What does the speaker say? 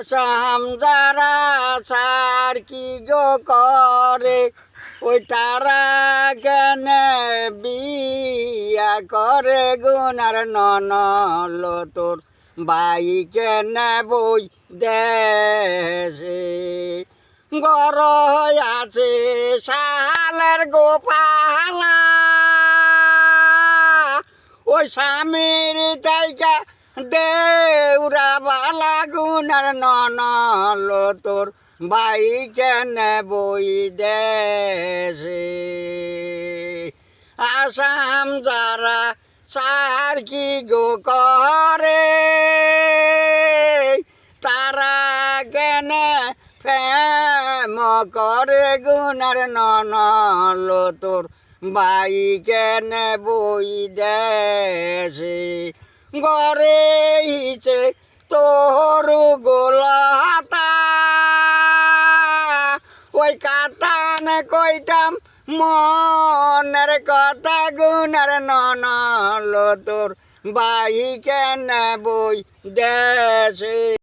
আসাম যারা সার কি গো করে? ওই তারা কেন বিয়া করে গুনার ননল তোর? বাই কেন বই দেশে? গর আছে শালের গোপালা। ওই স্বামীর তাইকা দেউরা গুনার ননল তোর বাই কেন বই দেশে আসাম যারা সার কি গো করে? তারা কেন প্রেম করে গুনার ননল তোর বাই কেন বই দেশে হিচে তোর গোলাতা ওই কাতান কইতাম মনের কথা গুনার ননল তোর। বাইকে কেন বই দেশে।